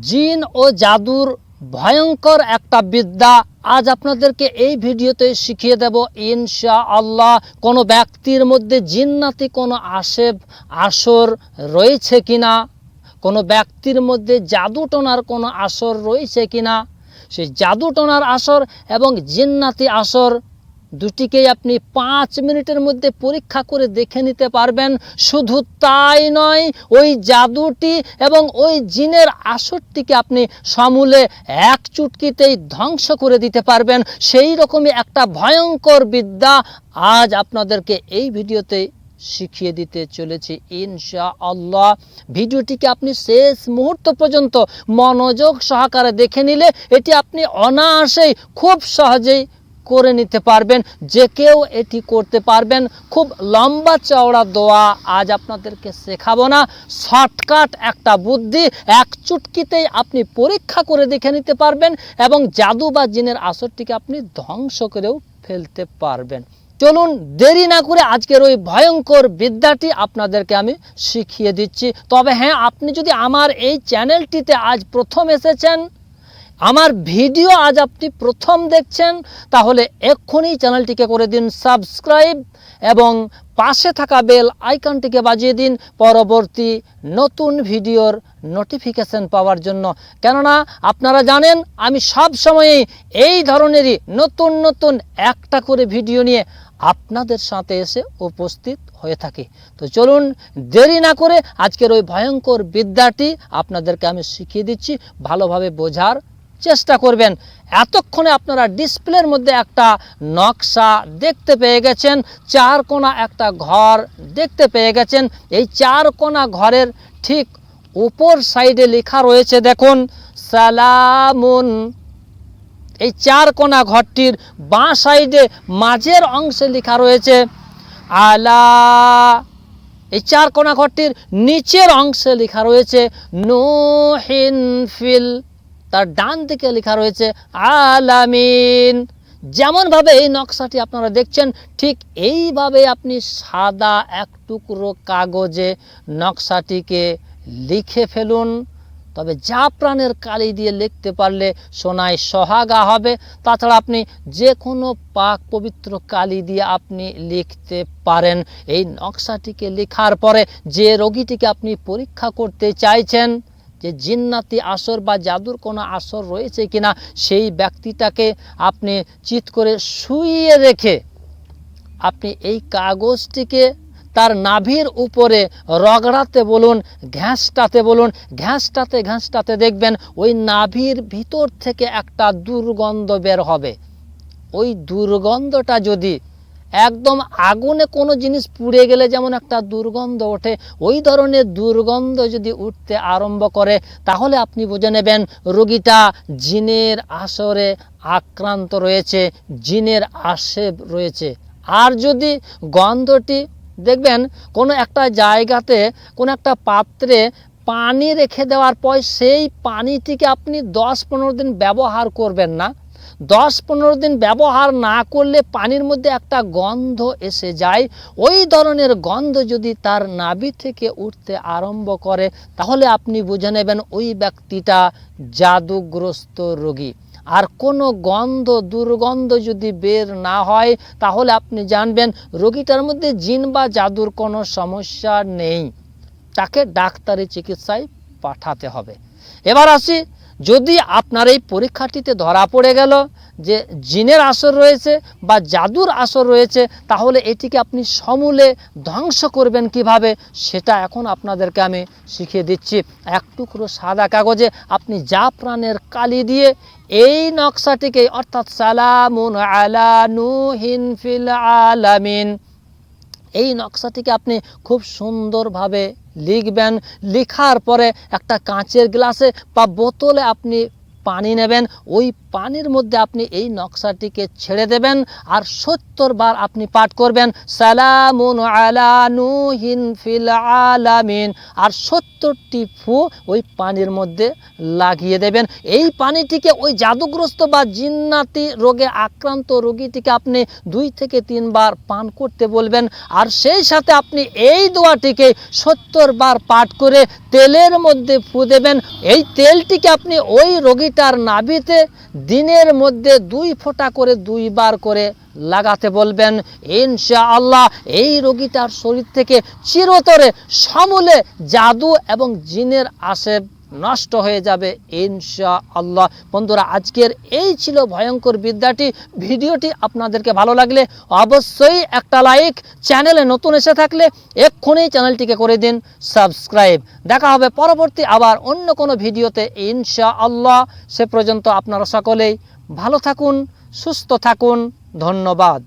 জিন ও জাদুর ভয়ঙ্কর একটা বিদ্যা আজ আপনাদেরকে এই ভিডিওতে শিখিয়ে দেব ইনশা আল্লাহ কোনো ব্যক্তির মধ্যে জিন্নাতি কোনো আশেব আসর রয়েছে কিনা? কোনো ব্যক্তির মধ্যে জাদু টোনার কোনো আসর রয়েছে কিনা? সেই জাদু টোনার আসর এবং জিন্নাতি আসর দুটিকেই আপনি পাঁচ মিনিটের মধ্যে পরীক্ষা করে দেখে নিতে পারবেন। শুধু তাই নয়, ওই জাদুটি এবং ওই জিনের আসরটিকে আপনি সমূলে এক চুটকিতেই ধ্বংস করে দিতে পারবেন। সেই রকমই একটা ভয়ঙ্কর বিদ্যা আজ আপনাদেরকে এই ভিডিওতে শিখিয়ে দিতে চলেছি ইনশা আল্লাহ ভিডিওটিকে আপনি শেষ মুহূর্ত পর্যন্ত মনোযোগ সহকারে দেখে নিলে এটি আপনি অনায়াসেই খুব সহজেই করে নিতে পারবেন। যে কেউ এটি করতে পারবেন। খুব লম্বা চওড়া দোয়া আজ আপনাদেরকে শেখাবো না। শর্টকাট একটা বুদ্ধি, এক চুটকিতেই আপনি পরীক্ষা করে দেখে নিতে পারবেন এবং জাদু বা জিনের আসরটিকে আপনি ধ্বংস করেও ফেলতে পারবেন। চলুন, দেরি না করে আজকের ওই ভয়ঙ্কর বিদ্যাটি আপনাদেরকে আমি শিখিয়ে দিচ্ছি। তবে হ্যাঁ আপনি যদি আমার এই চ্যানেলটিতে আজ প্রথম এসেছেন আমার ভিডিও আজ আপনি প্রথম দেখছেন, তাহলে এক্ষুনি চ্যানেলটিকে করে দিন সাবস্ক্রাইব এবং পাশে থাকা বেল আইকনটিকে বাজিয়ে দিন পরবর্তী নতুন ভিডিওর নোটিফিকেশন পাওয়ার জন্য। কেননা, আপনারা জানেন, আমি সব সময়ই এই ধরনেরই নতুন নতুন একটা করে ভিডিও নিয়ে আপনাদের সাথে এসে উপস্থিত হয়ে থাকি। তো চলুন, দেরি না করে আজকের ওই ভয়ঙ্কর বিদ্যাটি আপনাদেরকে আমি শিখিয়ে দিচ্ছি ভালোভাবে বোঝার চেষ্টা করবেন। এতক্ষণে আপনারা ডিসপ্লের মধ্যে একটা নকশা দেখতে পেয়ে গেছেন চার কোণা একটা ঘর দেখতে পেয়ে গেছেন। এই চার কোণা ঘরের ঠিক উপর সাইডে লেখা রয়েছে, দেখুন, সালামুন। এই চার কোণা ঘরটির বাঁ সাইডে মাঝের অংশে লেখা রয়েছে, আলা। এই চার কোণা ঘরটির নিচের অংশে লেখা রয়েছে, নোহিন ফিল তার ডান দিকে লেখা রয়েছে, আলামিন। যেমনভাবে এই নকশাটি আপনারা দেখছেন, ঠিক এইভাবে আপনি সাদা এক টুকরো কাগজে নকশাটিকে লিখে ফেলুন। তবে যা প্রাণের কালি দিয়ে লিখতে পারলে সোনায় সোহাগা হবে। তাছাড়া আপনি যে কোনো পাক পবিত্র কালি দিয়ে আপনি লিখতে পারেন। এই নকশাটিকে লেখার পরে যে রোগীটিকে আপনি পরীক্ষা করতে চাইছেন যে জিন্নাতি আসর বা জাদুর কোনো আসর রয়েছে কিনা সেই ব্যক্তিটাকে আপনি চিত করে শুইয়ে রেখে আপনি এই কাগজটিকে তার নাভির উপরে রগড়াতে বলুন, ঘ্যাঁসটাতে বলুন, ঘ্যাঁসটাতে ঘ্যাঁসটাতে দেখবেন ওই নাভির ভিতর থেকে একটা দুর্গন্ধ বের হবে। ওই দুর্গন্ধটা যদি একদম আগুনে কোনো জিনিস পুড়ে গেলে যেমন একটা দুর্গন্ধ ওঠে, ওই ধরনের দুর্গন্ধ যদি উঠতে আরম্ভ করে, তাহলে আপনি বুঝে নেবেন রোগীটা জিনের আসরে আক্রান্ত রয়েছে, জিনের আশেব রয়েছে। আর যদি গন্ধটি, দেখবেন কোনো একটা জায়গাতে কোনো একটা পাত্রে পানি রেখে দেওয়ার পর সেই পানিটিকে আপনি দশ পনেরো দিন ব্যবহার করবেন না। দশ পনেরো দিন ব্যবহার না করলে পানির মধ্যে একটা গন্ধ এসে যায়। ওই ধরনের গন্ধ যদি তার নাভি থেকে উঠতে আরম্ভ করে, তাহলে আপনি বুঝে নেবেন ওই ব্যক্তিটা জাদুগ্রস্ত রোগী। আর কোনো গন্ধ, দুর্গন্ধ যদি বের না হয়, তাহলে আপনি জানবেন রোগীটার মধ্যে জিন বা জাদুর কোনো সমস্যা নেই। তাকে ডাক্তারি চিকিৎসায় পাঠাতে হবে। এবার আসি যদি আপনার এই পরীক্ষাটিতে ধরা পড়ে গেল যে জিনের আসর রয়েছে বা জাদুর আসর রয়েছে, তাহলে এটিকে আপনি সমূলে ধ্বংস করবেন কীভাবে? সেটা এখন আপনাদেরকে আমি শিখিয়ে দিচ্ছি। এক টুকরো সাদা কাগজে আপনি যা প্রাণের কালি দিয়ে এই নকশাটিকে, অর্থাৎ সালামুন আলা নুহিন ফিল আলামিন, এই নকশাটিকে আপনি খুব সুন্দরভাবে লিখবেন লিখার পরে একটা কাঁচের গ্লাসে বা বোতলে আপনি পানি নেবেন, ওই পানির মধ্যে আপনি এই নকশাটিকে ছেড়ে দেবেন আর সত্তর বার আপনি পাঠ করবেন, সালামুন আলা নুহিন ফিল আলামিন। আর সত্তরটি ফু ওই পানির মধ্যে লাগিয়ে দেবেন। এই পানিটিকে ওই জাদুগ্রস্ত বা জিন্নাতি রোগে আক্রান্ত রোগীটিকে আপনি দুই থেকে তিনবার পান করতে বলবেন। আর সেই সাথে আপনি এই দোয়াটিকে সত্তর বার পাঠ করে তেলের মধ্যে ফু দেবেন। এই তেলটিকে আপনি ওই রোগীটার নাবিতে দিনের মধ্যে দুই ফোঁটা করে দুইবার করে লাগাতে বলবেন। ইনশা আল্লাহ এই রোগীটার শরীর থেকে চিরতরে সমূলে জাদু এবং জিনের আশেব নষ্ট হয়ে যাবে ইনশা আল্লাহ বন্ধুরা, আজকের এই ছিল ভয়ঙ্কর বিদ্যাটি। ভিডিওটি আপনাদেরকে ভালো লাগলে অবশ্যই একটা লাইক, চ্যানেলে নতুন এসে থাকলে এক্ষুনি চ্যানেলটিকে করে দিন, সাবস্ক্রাইব। দেখা হবে পরবর্তী আবার অন্য কোনো ভিডিওতে ইনশা আল্লাহ সে পর্যন্ত আপনারা সকলেই ভালো থাকুন, সুস্থ থাকুন। ধন্যবাদ।